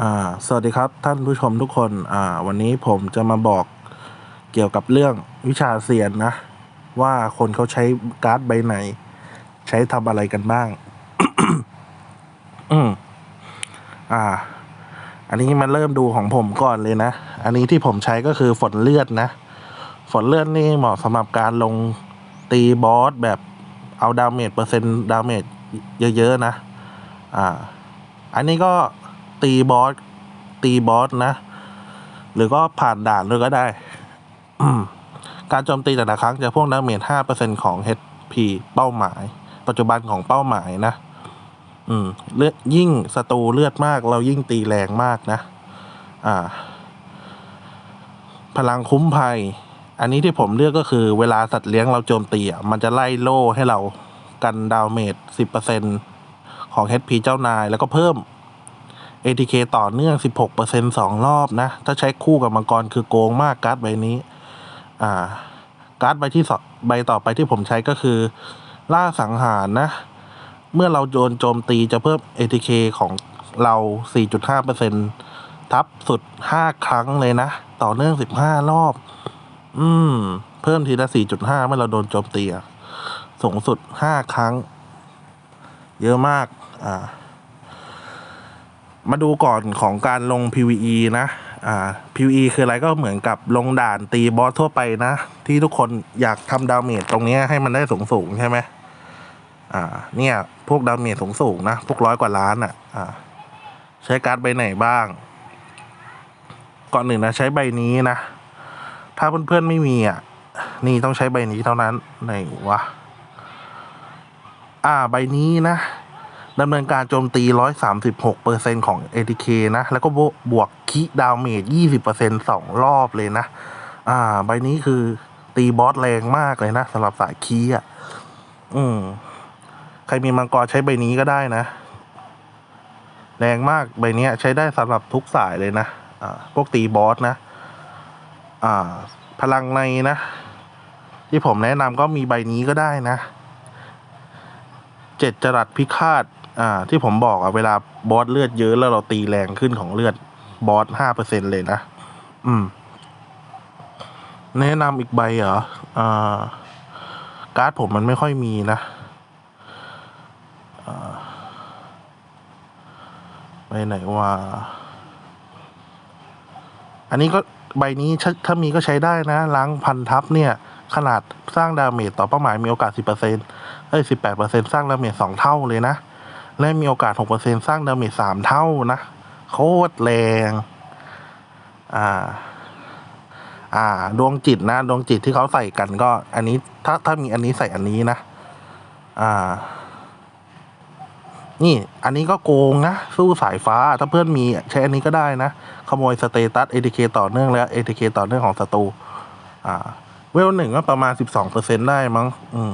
อ่าสวัสดีครับท่านผู้ชมทุกคนอ่าวันนี้ผมจะมาบอกเกี่ยวกับเรื่องวิชาเซียนนะ ว่าคนเขาใช้การ์ดใบไหน ใช้ทำอะไรกันบ้าง อืมอ่า อันนี้มาเริ่มดูของผมก่อนเลยนะ อันนี้ที่ผมใช้ก็คือฝนเลือดนะ ฝนเลือดนี่เหมาะสำหรับการลงตีบอสแบบเอาดาเมจเปอร์เซ็นต์ดาเมจเยอะ ๆ นะ อ่า อันนี้ก็ ตีบอสตีบอสนะ หรือก็ผ่านด่านด้วยก็ได้ การโจมตีแต่ละครั้งจะพ่วงดาเมจห้าเปอร์เซ็นของ HP เป้าหมาย ปัจจุบันของเป้าหมายนะ อืมเลือดยิ่งศัตรูเลือดมาก เรายิ่งตีแรงมากนะ อ่า พลังคุ้มภัย อันนี้ที่ผมเลือกก็คือเวลาสัตว์เลี้ยงเราโจมตีอะมันจะไล่โล่ให้เรากันดาวเมจสิบเปอร์เซ็นของ HP เจ้านาย แล้วก็เพิ่ม ATK ต่อเนื่อง 16%สองรอบนะ ถ้าใช้คู่กับมังกรคือโกงมากการ์ดใบนี้ อ่า การ์ดใบที่สใบต่อไปที่ผมใช้ก็คือ ล่าสังหารนะ เมื่อเราโดนโจมตีจะเพิ่ม ATK ของเรา 4.5%ทับสุด 5 ครั้งเลยนะ ต่อเนื่อง 15 รอบ อืม เพิ่มทีละ 4.5 เมื่อเราโดนโจมตีสูงสุด 5 ครั้ง เยอะมาก อ่า มาดูก่อนของการลง PVE นะ อ่า PVE คืออะไรก็เหมือนกับลงด่านตีบอสทั่วไปนะ ที่ทุกคนอยากทำดาเมจตรงนี้ให้มันได้สูงสูงใช่ไหมอ่า เนี่ย พวกดาเมจสูงสูงนะ พวกร้อยกว่าล้านอะ อ่า ใช้การ์ดใบไหนบ้าง ก่อนหนึ่งนะใช้ใบนี้นะ ถ้าเพื่อนๆไม่มีอะ นี่ต้องใช้ใบนี้เท่านั้นไหนวะ อ่า ใบนี้นะ ดำเนินการโจมตี 136%ของ ATK นะ แล้วก็บวกคิดาวเมจ 20%สองรอบเลยนะ อ่า ใบนี้คือตีบอสแรงมากเลยนะสำหรับสายคีอะ อืม ใครมีมังกรใช้ใบนี้ก็ได้นะ แรงมากใบนี้ใช้ได้สำหรับทุกสายเลยนะ อ่า พวกตีบอสนะ อ่า พลังในนะ ที่ผมแนะนำก็มีใบนี้ก็ได้นะเจ็ดจรัสพิฆาต อ่า ที่ผมบอกอะเวลาบอสเลือดเยอะแล้วเราตีแรงขึ้นของเลือดบอสห้าเปอร์เซ็นเลยนะ อืม แนะนำอีกใบเหรออ่าการ์ดผมมันไม่ค่อยมีนะอ่ไหนว่า อันนี้ก็ใบนี้ถ้าถ้ามีก็ใช้ได้นะล้างพันทับเนี่ย ขนาดสร้างดาเมจต่อเป้าหมายมีโอกาส 10%เอ้ย 18%สร้างดาเมจ2เท่าเลยนะ และมีโอกาส 6%สร้างดาเมจ3เท่านะ โคตรแรง อ่า อ่า ดวงจิตนะ ดวงจิตที่เขาใส่กันก็ อันนี้ ถ้า ถ้ามีอันนี้ใส่อันนี้นะ อ่า นี่ อันนี้ก็โกงนะ สู้สายฟ้า ถ้าเพื่อนมีใช้อันนี้ก็ได้นะ ขโมยสเตตัส ATK ต่อเนื่องและ ATK ต่อเนื่องของศัตรู อ่า เวลหนึ่งก็ประมาณสิบสองเปอร์เซ็นได้มั้ง อืม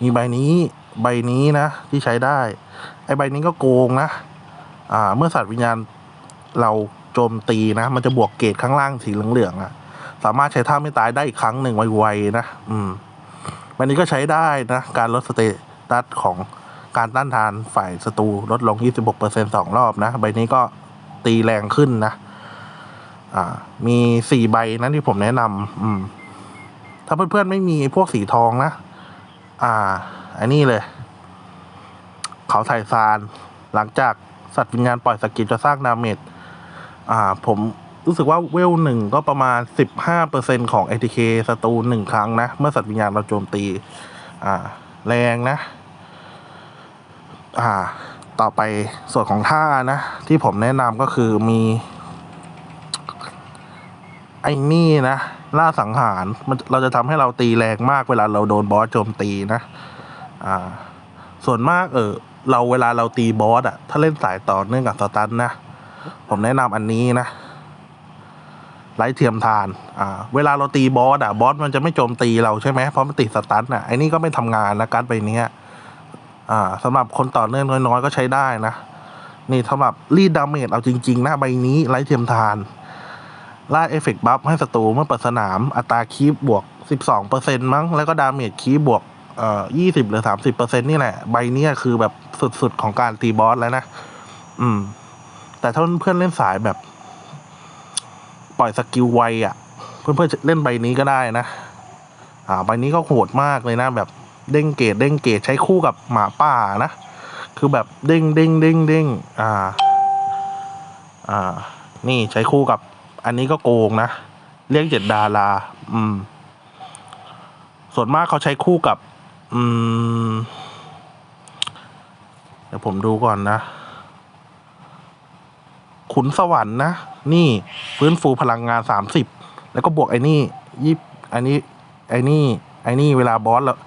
มีใบนี้ ใบนี้นะที่ใช้ได้ ไอใบนี้ก็โกงนะ อ่า เมื่อสัตว์วิญญาณเราโจมตีนะ มันจะบวกเกรดข้างล่างสีเหลืองๆอะ่ะ สามารถใช้ท่าไม่ตายได้อีกครั้งหนึ่งไวๆนะ อืมใบนี้ก็ใช้ได้นะ การลดสเตตัสของการต้านทานฝ่ายศัตรูลดลง 26%สองรอบนะ ใบนี้ก็ตีแรงขึ้นนะ อ่า มีสี่ใบนั้นที่ผมแนะนำอืม ถ้าเพื่อนๆไม่มีพวกสีทองนะ อ่า อันนี้เลย เขาถ่ซาน หลังจากสัตว์วิญญาณปล่อยสกิลจะสร้างดาเมจอ่า ผมรู้สึกว่าเวลหนึ่งก็ประมาณสิบห้าเปอร์เซ็นของ ATK ศัตรูหนึ่งครั้งนะ เมื่อสัตว์วิญญาณเราโจมตี อ่า แรงนะ อ่า ต่อไปส่วนของท่านะ ที่ผมแนะนำก็คือมี ไอ้นี่นะ ล่าสังหารมันเราจะทำให้เราตีแรงมากเวลาเราโดนบอสโจมตีนะ อ่า ส่วนมากเออเราเวลาเราตีบอสอะถ้าเล่นสายต่อเนื่องกับสตันนะ ผมแนะนำอันนี้นะไร้เทียมทาน อ่า เวลาเราตีบอสอะบอสมันจะไม่โจมตีเราใช่ไหม เพราะมันติดสตันอะไอ้นี่ก็ไม่ทำงานนะการ์ดใบเนี้ย อ่าสำหรับคนต่อเนื่องน้อยๆ ก็ใช้ได้นะ นี่สำหรับรีดดาเมจเอาจริงๆนะใบนี้ไร้เทียมทานล่าเอฟเฟกต์บัฟให้ศัตรูเมื่อเปิดสนาม อัตราคีบบวก 12%มั้ง แล้วก็ดาเมจคีบบวก เอ่อ20หรือ30%นี่แหละ ใบเนี้ยคือแบบสุดๆของการตีบอสแล้วนะ อืม แต่ถ้าเพื่อนเล่นสายแบบ ปล่อยสกิลไวอะ เพื่อนๆเล่นใบนี้ก็ได้นะ อ่า ใบนี้ก็โหดมากเลยนะ แบบเด้งเกตเด้งเกตใช้คู่กับหมาป่านะ คือแบบเด้งเด้งเด้งเด้งอ่า อ่า นี่ใช้คู่กับ อันนี้ก็โกงนะ เรียกเจ็ดดารา อืม ส่วนมากเขาใช้คู่กับ อืม เดี๋ยวผมดูก่อนนะ ขุนสวรรค์นะ นี่ฟื้นฟูพลังงานสามสิบ แล้วก็บวกไอ้นี่ยี่อันนี้ ไอ้นี่ ไอ้นี่เวลาบอสแล้ว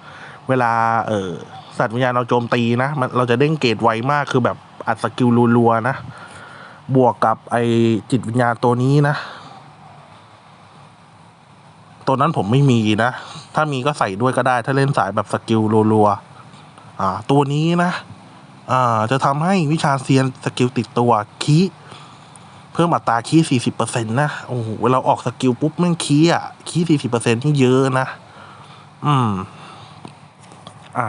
เวลา เออสัตว์วิญญาณเราโจมตีนะ มันเราจะเด้งเกตไวมากคือแบบอัดสกิลรัวๆนะ บวกกับไอจิตวิญญาณตัวนี้นะ ตัวนั้นผมไม่มีนะ ถ้ามีก็ใส่ด้วยก็ได้ ถ้าเล่นสายแบบสกิลรัวๆอ่า ตัวนี้นะอ่าจะทำให้วิชาเซียนสกิลติดตัวคีเพิ่มอัตราคีสี่สิบเปอร์เซ็นต์นะ โอ้โหเวลาออกสกิลปุ๊บแม่งคีอะคีสี่สิบเปอร์เซ็นต์นี่เยอะนะ อืม อ่า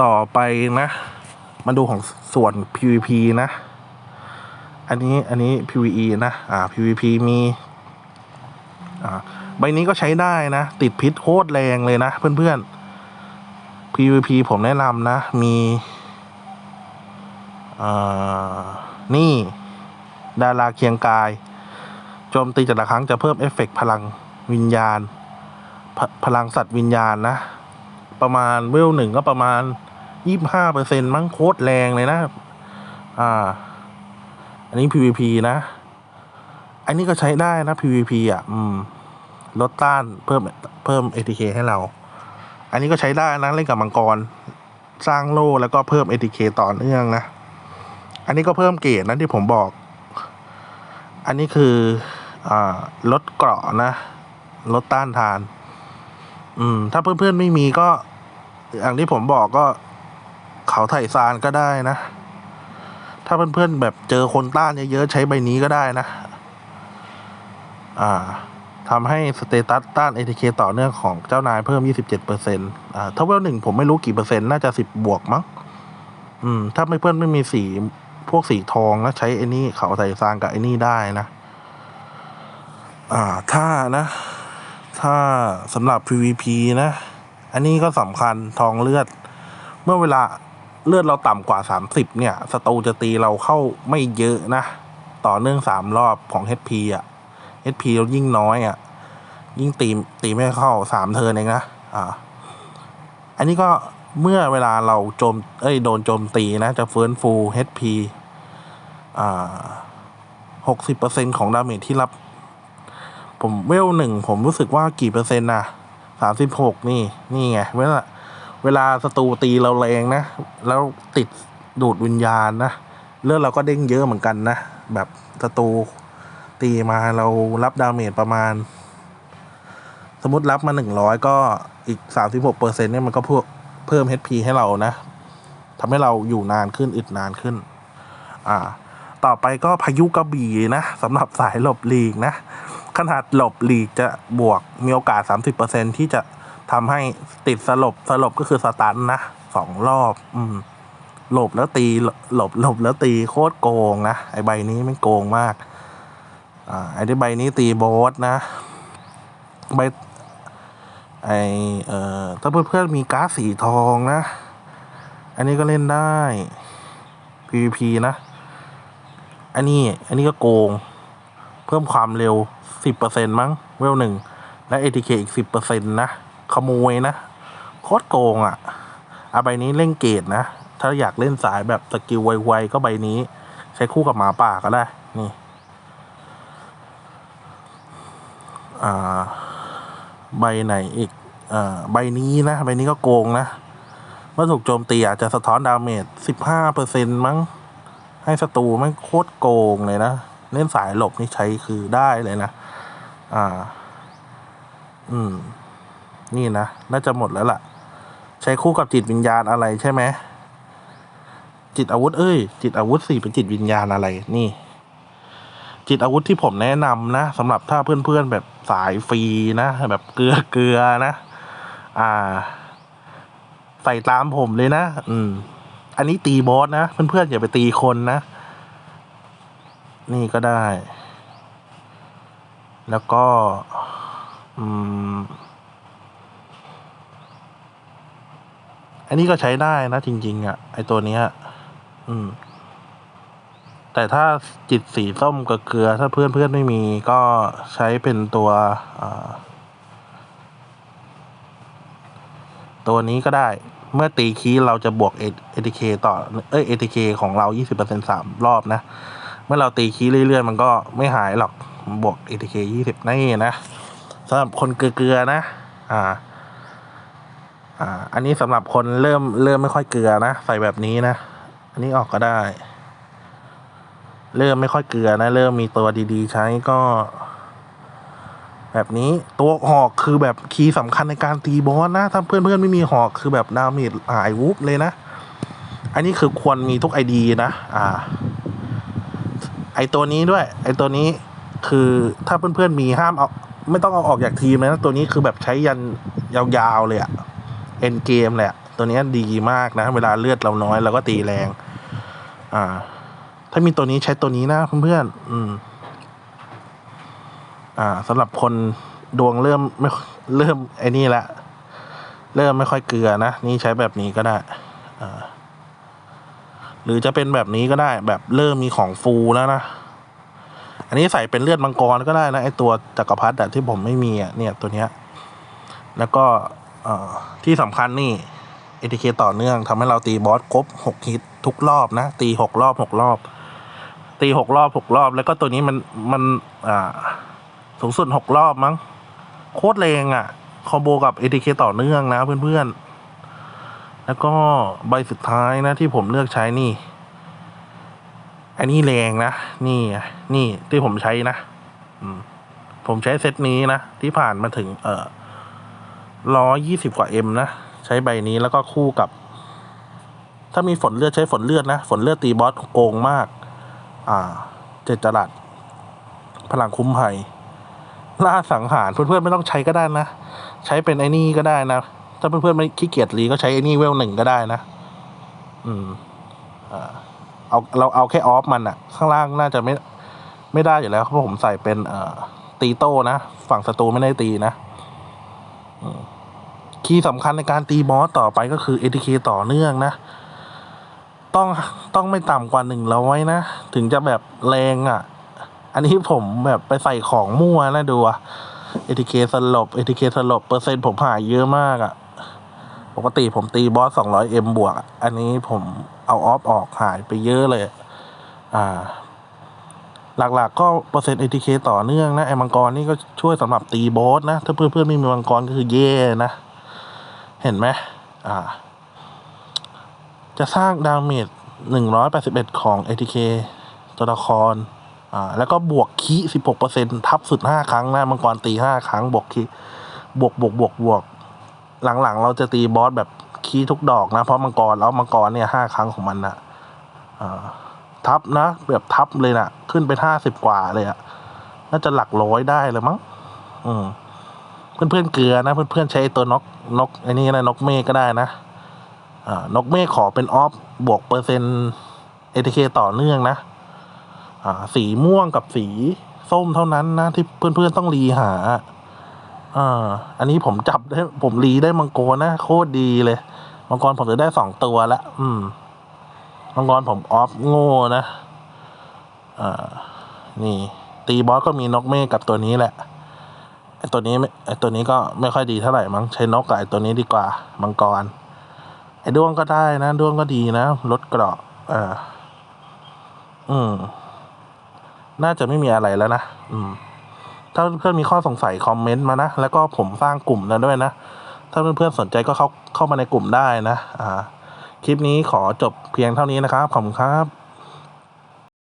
ต่อไปนะ มาดูของส่วน PVP นะ อันนี้ อันนี้ PVE นะ อ่า PVP มี อ่า ใบนี้ก็ใช้ได้นะ ติดพิษโคตรแรงเลยนะ เพื่อนๆ PVP ผมแนะนำนะ มีอ่านี่ ดาราเคียงกายโจมตีแต่ละครั้งจะเพิ่มเอฟเฟกต์พลังวิญญาณพพลังสัตว์วิญญาณนะ ประมาณเวลหนึ่งก็ประมาณยี่ห้าเปอร์เซ็นมั้งโคตรแรงเลยนะ อ่า อันนี้ PVP นะ อันนี้ก็ใช้ได้นะ PVP อะ อืม ลดต้านเพิ่มเพิ่ม ATK ให้เรา อันนี้ก็ใช้ได้นะเล่นกับมังกร สร้างโล่แล้วก็เพิ่ม ATK ต่อเนื่องนะ อันนี้ก็เพิ่มเกรดนะที่ผมบอก อันนี้คืออลดเกราะนะ ลดต้านทาน อืม ถ้าเพื่อนๆไม่มีก็ อย่างที่ผมบอกก็เขาไถ่ซานก็ได้นะ ถ้าเพื่อนๆแบบเจอคนต้านเยอะๆใช้ใบนี้ก็ได้นะ อ่า ทำให้สเตตัสต้าน ATK ต่อเนื่องของเจ้านายเพิ่ม 27%อ่าถ้าเวลหนึ่งผมไม่รู้กี่เปอร์เซ็นต์ น่าจะ 10 บวกมั้ง อืม ถ้าไม่เพื่อนไม่มีสีพวกสีทองแล้วใช้ไอ้นี่เขาไถ่ซานกับไอ้นี่ได้นะ อ่า ถ้านะ ถ้าสำหรับ PVP นะ อันนี้ก็สำคัญทองเลือด เมื่อเวลาเลือดเราต่ำกว่า 30 เนี่ยศัตรูจะตีเราเข้าไม่เยอะนะ ต่อเนื่องสามรอบของ HP อะ HP เรายิ่งน้อยอะ ยิ่งตีตีไม่เข้าสามเทินเองนะ อ่า อันนี้ก็เมื่อเวลาเราโจม เอ้ย โดนโจมตีนะ จะเฟื้นฟู HP อ่าหกสิบเปอร์เซ็นของดาเมจที่รับ ผมเวลหนึ่งผมรู้สึกว่ากี่เปอร์เซ็นต์นะสามสิบหกนี่ นี่ไง เวลาเวลาศัตรูตีเราแรงนะ แล้วติดดูดวิญญาณนะ เลือดเราก็เด้งเยอะเหมือนกันนะ แบบศัตรู ตีมาเรารับดาเมจประมาณ สมมติรับมาหนึ่งร้อยก็อีกสามสิบหกเปอร์เซ็นเนี่ยมันก็เพิ่มเพิ่ม HP ให้เรานะทำให้เราอยู่นานขึ้นอึดนานขึ้น อ่า ต่อไปก็พายุกระบี่นะสำหรับสายหลบหลีกนะ ขนาดหลบหลีกจะบวกมีโอกาส 30%ที่จะทำให้ติดสลบสลบก็คือสตันนะสองรอบ อืมหลบแล้วตีหลบหลบแล้วตีโคตรโกงนะ ไอใบนี้ไม่โกงมาก อ่าไอที่ใบนี้ตีโบสนะ ใบไอเอ่อถ้าเพื่อนๆมีการ์ดสีทองนะ อันนี้ก็เล่นได้ PVP นะ อันนี้ อันนี้ก็โกง เพิ่มความเร็ว 10%มั้ง เวลหนึ่ง และ ATK อีก 10%นะ ขโมยนะ โคตรโกงอะ่ะเอาใบนี้เล่นเกตนะ ถ้าอยากเล่นสายแบบสกิลไวๆก็ใบนี้ ใช้คู่กับหมาป่าก็ได้ นี่ อ่า ใบไหนอีกอ่าใบนี้นะ ใบนี้ก็โกงนะ เมื่อถูกโจมตีอาจจะสะท้อนดาเมจ15%มั้ง ให้ศัตรูไม่โคตรโกงเลยนะ เล่นสายหลบนี่ใช้คือได้เลยนะ อ่า อืม นี่นะ น่าจะหมดแล้วล่ะ ใช้คู่กับจิตวิญญาณอะไรใช่ไหมจิตอาวุธเอ้ย จิตอาวุธสี่เป็นจิตวิญญาณอะไรนี่ จิตอาวุธที่ผมแนะนำนะสำหรับถ้าเพื่อนๆแบบสายฟรีนะ แบบเกลือเกลือนะ อ่า ใส่ตามผมเลยนะ อืม อันนี้ตีบอสนะ เพื่อนๆอย่าไปตีคนนะ นี่ก็ได้ แล้วก็ อืม อันนี้ก็ใช้ได้นะจริง ๆอะ ไอตัวเนี้ย อืม แต่ถ้าจิตสีส้มกับเกลือ ถ้าเพื่อนเพื่อนไม่มีก็ใช้เป็นตัวตัวนี้ก็ได้ เมื่อตีคีเราจะบวก ATK ต่อ เอ้ย ATK ของเรา 20%สามรอบนะ เมื่อเราตีคีย์เรื่อยๆ มันก็ไม่หายหรอก บวก ATK 20นี่นะสำหรับคนเกลือๆนะ อ่า อ่า อันนี้สำหรับคนเริ่มเริ่มไม่ค่อยเกลือนะ ใส่แบบนี้นะ อันนี้ออกก็ได้ เริ่มไม่ค่อยเกลือนะ เริ่มมีตัวดีๆ ใช้ก็ แบบนี้ตัวหอกคือแบบคีย์สำคัญในการตีบอสนะ ถ้าเพื่อนๆไม่มีหอกคือแบบดาเมจหายวุบเลยนะ อันนี้คือควรมีทุกไอดีนะ อ่า ไอตัวนี้ด้วย ไอตัวนี้คือถ้าเพื่อนๆมีห้ามเอาไม่ต้องเอาออกจากทีมเลยนะ ตัวนี้คือแบบใช้ยันยาวๆเลยอะเอ็นเกมเละ ตัวนี้ดีมากนะ เวลาเลือดเราน้อยเราก็ตีแรง อ่า ถ้ามีตัวนี้ใช้ตัวนี้นะเพื่อนๆอืม อ่าสำหรับคนดวงเริ่มไม่เริ่มไอ้นี่ละ เริ่มไม่ค่อยเกลือนะ นี่ใช้แบบนี้ก็ได้ อ่า หรือจะเป็นแบบนี้ก็ได้ แบบเริ่มมีของฟูแล้วนะ อันนี้ใส่เป็นเลือดมังกรก็ได้นะไอตัวจักรพรรดิที่ผมไม่มีอะเนี่ยตัวเนี้ย แล้วก็อ่อที่สำคัญนี่ ATK ต่อเนื่องทำให้เราตีบอสครบหกฮิตทุกรอบนะ ตีหกรอบหกรอบ ตีหกรอบหกรอบ แล้วก็ตัวนี้มันมันอ่าสูงสุดหกรอบมั้ง โคตรแรงอะ่ะ คอมโบกับ ATK ต่อเนื่องนะเพื่อนๆ แล้วก็ใบสุดท้ายนะที่ผมเลือกใช้นี่ อันนี้แรงนะ นี่ นี่ที่ผมใช้นะผมใช้เซตนี้นะ ที่ผ่านมาถึง เออร้อยยี่สิบกว่าเอ็มนะ ใช้ใบนี้แล้วก็คู่กับ ถ้ามีฝนเลือดใช้ฝนเลือดนะ ฝนเลือดตีบอสโกงมาก อ่า เจ็ดจรัดพลังคุ้มภัยล่าสังหารเพื่อนๆไม่ต้องใช้ก็ได้นะ ใช้เป็นไอ้นี่ก็ได้นะ ถ้าเพื่อนๆไม่ขี้เกียจรีก็ใช้ไอ้นี่เวลหนึ่งก็ได้นะ อืมอ่าเอาเราเอาแค่ออฟมันอะข้างล่างน่าจะไม่ ไม่ได้อยู่แล้วเพราะผมใส่เป็นเอ่อตีโต้นะ ฝั่งศัตรูไม่ได้ตีนะคีย์สำคัญในการตีบอสต่อไปก็คือ ATK ต่อเนื่องนะ ต้องต้องไม่ต่ำกว่าหนึ่งร้อยนะ ถึงจะแบบแรงอะ่ะ อันนี้ผมแบบไปใส่ของมั่วนะดูอะ ATK สลบ ATK สลบเปอร์เซ็นต์ผมหายเยอะมากอะปกติผมตีบอส 200M บวก อันนี้ผมเอาออฟออกหายไปเยอะเลย อ่า หลักๆก็เปอร์เซ็นต์ ATK ต่อเนื่องนะไอ้มังกรนี่ก็ช่วยสำหรับตีบอสนะ ถ้าเพื่อนๆไม่มีมังกรก็คือเย่นะ เห็นไหมอ่า จะสร้างดาเมจ181 ของ ATK ตัวละคร อ่า แล้วก็บวกคี16%ทับสุด 5 ครั้งนะมังกรตี 5 ครั้ง บวกคีบวกบวกบวกบวก หลังๆ เราจะตีบอสแบบคีทุกดอกนะ เพราะมังกร แล้วมังกรเนี่ยห้าครั้งของมันนะอ่า ทับนะ แบบทับเลยนะ่ะขึ้นไปห้าสิบกว่าเลยอะน่าจะหลักร้อยได้เลยมั้ง อืม เพื่อนๆเกลือนะ เพื่อนๆใช้ตัวนกนกไอ้นี่นะนกเมฆก็ได้นะ นกเมฆขอเป็นออฟบวกเปอร์เซ็นต์เอทเคต่อเนื่องนะสีม่วงกับสีส้มเท่านั้นนะที่เพื่อนๆต้องรีหาอ่าอันนี้ผมจับได้ผมรีได้มังกรนะโคตรดีเลยมังกรผมจะได้สองตัวละอืมมังกรผมออฟโง่นะอ่านี่ ตีบอสก็มีนกเมฆกับตัวนี้แหละไอตัวนี้ไอตัวนี้ก็ไม่ค่อยดีเท่าไหร่มั้งใช้นกกับไอตัวนี้ดีกว่ามังกร ด้วงก็ได้นะด้วงก็ดีนะลดเกราะอ่าอืม น่าจะไม่มีอะไรแล้วนะอืม ถ้าเพื่อนมีข้อสงสัยคอมเมนต์มานะแล้วก็ผมสร้างกลุ่มแล้วด้วยนะถ้าเพื่อนๆสนใจก็เข้าเข้ามาในกลุ่มได้นะ อ่า คลิปนี้ขอจบเพียงเท่านี้นะครับขอบคุณครับ